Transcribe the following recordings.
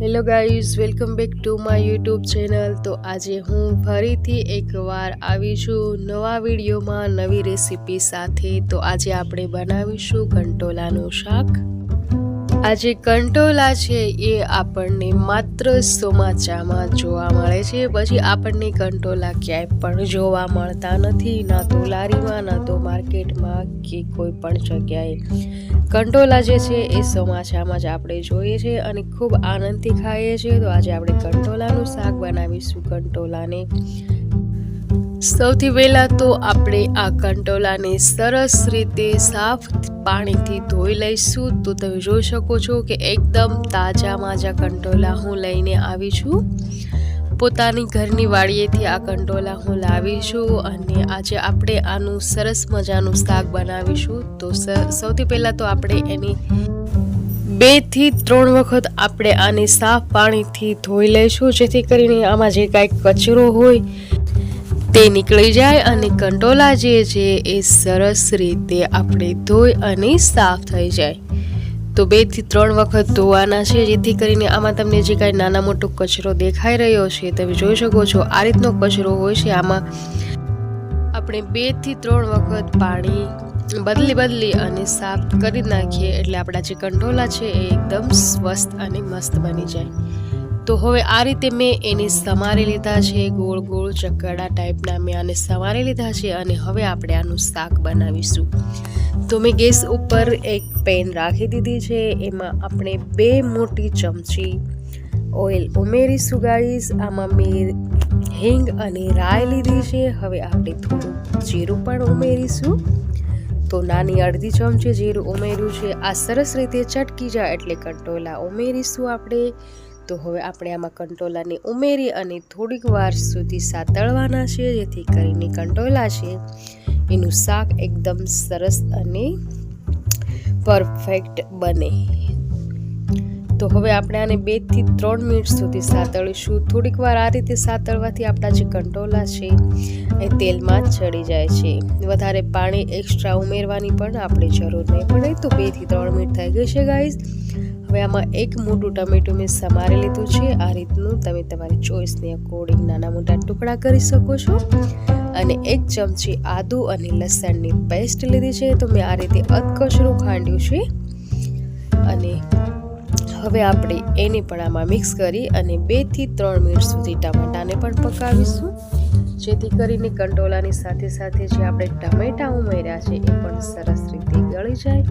Hello guys welcome back to my YouTube channel તો આજે હું ફરીથી એકવાર આવી છું નવા વિડીયોમાં નવી રેસીપી સાથે. તો આજે આપણે બનાવીશું કંટોલાનું શાક. આજે કંટોલા છે એ આપણને માત્ર ચોમાચામાં જોવા મળે છે. પછી આપણને કંટોલા ક્યાંય પણ જોવા મળતા નથી. ના તો લારીમાં, ના તો માર્કેટમાં કે કોઈ પણ જગ્યાએ. કંટોલા જે છે એ ચોમાસામાં જ આપણે જોઈએ છે અને ખૂબ આનંદથી ખાઈએ છીએ તો આજે આપણે કંટોલાનું શાક બનાવીશું. કંટોલાને સૌથી પહેલાં તો આપણે આ કંટોલાને સરસ રીતે સાફ પાણીથી ધોઈ લઈશું. તો તમે જોઈ શકો છો કે એકદમ તાજા માજા કંટોલા હું લઈને આવી છું. પોતાની ઘરની વાડીએથી આ કંટોલા હું લાવી છું અને આજે આપણે આનું સરસ મજાનું શાક બનાવીશું. તો સૌથી પહેલાં તો આપણે એની બેથી ત્રણ વખત આપણે આને સાફ પાણીથી ધોઈ લઈશું. જેથી કરીને આમાં જે કાંઈ કચરો હોય તે નીકળી જાય અને કંટોલા જે છે એ સરસ રીતે આપણે ધોઈ અને સાફ થઈ જાય. તો બેથી ત્રણ વખત ધોવાના છે, જેથી કરીને આમાં તમને જે કાંઈ નાના મોટો કચરો દેખાઈ રહ્યો છે તમે જોઈ શકો છો, આ રીતનો કચરો હોય છે આમાં. આપણે બેથી ત્રણ વખત પાણી બદલી બદલી અને સાફ કરી નાખીએ એટલે આપણા જે કંટોલા છે એ એકદમ સ્વસ્થ અને મસ્ત બની જાય. તો હવે આ રીતે મેં એને સમારી લીધા છે, ગોળ ગોળ ચકડા ટાઈપના મેં આને સમારી લીધા છે અને હવે આપણે આનું શાક બનાવીશું. તો મેં ગેસ ઉપર એક પેન રાખી દીધી છે, એમાં આપણે બે મોટી ચમચી ઓઇલ ઉમેરીશું ગાઈસ. આમાં મેં હિંગ અને રાય લીધી છે, હવે આપણે થોડું જીરું પણ ઉમેરીશું. તો નાની અડધી ચમચી જીરું ઉમેર્યું છે, આ સરસ રીતે ચટકી જાય એટલે કંટોલા ઉમેરીશું આપણે. તો હવે આપણે આમાં કંટોલાને ઉમેરી અને થોડીક વાર સુધી સાતળવાના છે જેથી કરીને કંટોલા છે, એનું શાક એકદમ સરસ અને પરફેક્ટ બને. તો હવે આપણે આને બેથી ત્રણ મિનિટ સુધી સાતળીશું. થોડીક વાર આ રીતે સાતળવાથી આપણા જે કંટોલા છે, એ તેલમાં ચડી જાય છે. વધારે પાણી એક્સ્ટ્રા ઉમેરવાની પણ આપણે જરૂર નહીં પડે. તો બેથી ત્રણ મિનિટ થઈ ગઈ છે ગાઈઝ હવે આમાં એક મોટું ટમેટું મેં સમારી લીધું છે. આ રીતનું તમે તમારી ચોઈસને અકોર્ડિંગ નાના મોટા ટુકડા કરી શકો છો. અને એક ચમચી આદુ અને લસણની પેસ્ટ લીધી છે. તો મેં આ રીતે અધકચરું ખાંડ્યું છે. અને હવે આપણે એને પણ આમાં મિક્સ કરી અને બેથી ત્રણ મિનિટ સુધી ટમેટાને પણ પકાવીશું. જેથી કરીને કંટોલાની સાથે સાથે જે આપણે ટમેટા ઉમેર્યા છે, એ પણ સરસ રીતે ગળી જાય.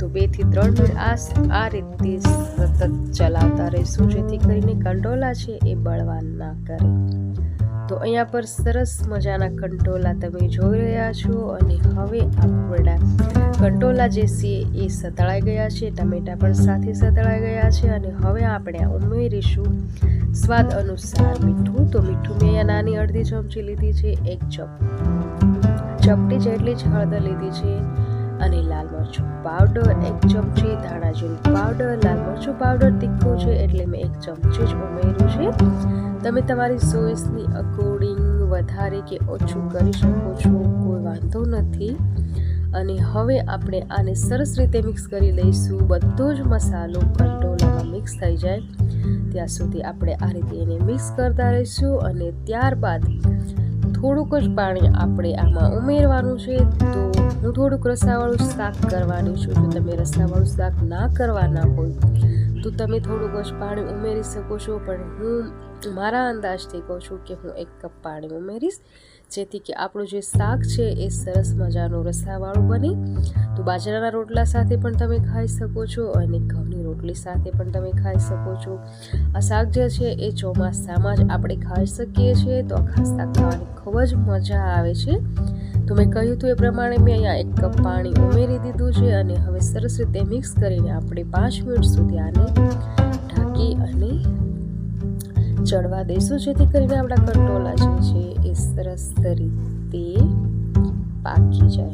તો બેથી ત્રણ મિનિટ આ આ રીતે સતત ચલાવતા રહીશું, જેથી કરીને કંટોલા છે એ બળવા ના કરે. તો અહીંયા પર સરસ મજાના કંટોલા તમે જોઈ રહ્યા છો અને હવે આપણા કંટોલા જે છે એ સતળાઈ ગયા છે, ટમેટા પણ સાથે સતળાઈ ગયા છે અને હવે આપણે ઉમેરીશું. સ્વાદ અનુસાર મીઠું, તો મીઠું મેં અહીંયા નાની અડધી ચમચી લીધી છે, એક ચપ ચપટી જેટલી જ હળદર લીધી છે. અને લાલ મરચું પાવડર એક ચમચી ધાણા જીરું પાવડર લાલ મરચું પાવડર તીખું છે એટલે મેં એક ચમચી જ ઉમેર્યું છે. તમે તમારી ચોઈસની અકોર્ડિંગ વધારે કે ઓછું કરી શકો છો, કોઈ વાંધો નથી. અને હવે આપણે આને સરસ રીતે મિક્સ કરી લઈશું. બધો જ મસાલો કંટોલામાં મિક્સ થઈ જાય. ત્યાં સુધી આપણે આ રીતે એને મિક્સ કરતા રહીશું અને ત્યારબાદ થોડુંક જ પાણી આપણે આમાં ઉમેરવાનું છે, તો હું થોડુંક રસાવાળું શાક કરવાની છું. જો તમે રસાવાળું શાક ના કરવાના હોય, તો તમે થોડુંક જ પાણી ઉમેરી શકો છો. પણ હું મારા અંદાજથી કહું છું કે હું એક કપ પાણી ઉમેરીશ. જેથી કે આપણું જે શાક છે એ સરસ મજાનું રસાવાળું બને. તો બાજરાના રોટલા સાથે પણ તમે ખાઈ શકો છો અને ઘઉંની રોટલી સાથે પણ તમે ખાઈ શકો છો. આ શાક જે છે એ ચોમાસામાં જ આપણે ખાઈ શકીએ છીએ. તો આ ખાસ શાક ખાવાની ખૂબ જ મજા આવે છે. તો મેં કહ્યું હતું એ પ્રમાણે મેં અહીંયા એક કપ પાણી ઉમેરી દીધું છે અને હવે સરસ રીતે મિક્સ કરીને આપણે પાંચ મિનિટ સુધી આને ઢાંકી અને ચડવા દઈશું. જેથી કરીને આપણા કંટોલા જે છે એ સરસ રીતે પાકી જાય.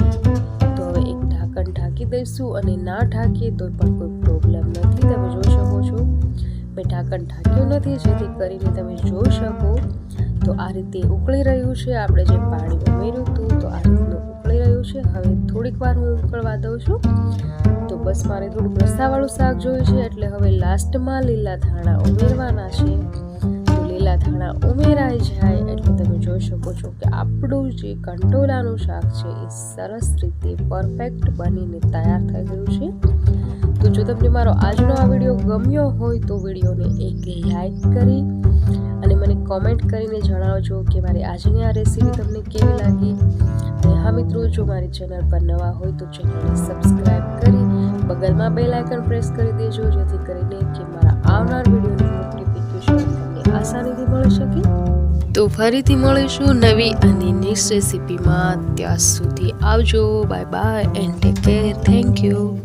તો હવે એક ઢાંકણ ઢાંકી દઈશું અને ના ઢાંકીએ તો પણ કોઈ પ્રોબ્લેમ નથી. તમે જોઈ શકો છો. મેં ઢાંકણ ઢાંક્યું નથી, જેથી કરીને તમે જોઈ શકો. તો આ રીતે ઉકળી રહ્યું છે. આપણે જે પાણી ઉમેર્યું હતું તો આ રીતનું ઉકળી રહ્યું છે. હવે થોડીક વાર હું ઉકળવા દઉં છું. તો બસ મારે થોડું રસાવાળું શાક જોયું છે. એટલે હવે લાસ્ટમાં લીલા ધાણા ઉમેરવાના છે. લીલા ધાણા ઉમેરાઈ જાય એટલે તમે જોઈ શકો છો કે આપણું જે કંટોલાનું શાક છે એ સરસ રીતે પરફેક્ટ બનીને તૈયાર થઈ ગયું છે. તો જો તમને મારો આજનો આ વીડિયો ગમ્યો હોય તો વિડીયોને એક લાઈક કરી અને મને કોમેન્ટ કરીને જણાવજો કે મારી આજની આ રેસીપી તમને કેવી લાગી. અને હા મિત્રો, જો મારી ચેનલ પર નવા હોય તો ચેનલને સબસ્ક્રાઈબ કરી બગલમાં બેલ આઇકન પ્રેસ કરી દેજો, જેથી કરીને કે મારા આવનાર તમને આસાનીથી મળી શકે? તો ફરીથી મળીશું નવી અને નેક્સ્ટ રેસીપીમાં ત્યાં સુધી આવજો. Bye bye and take care thank you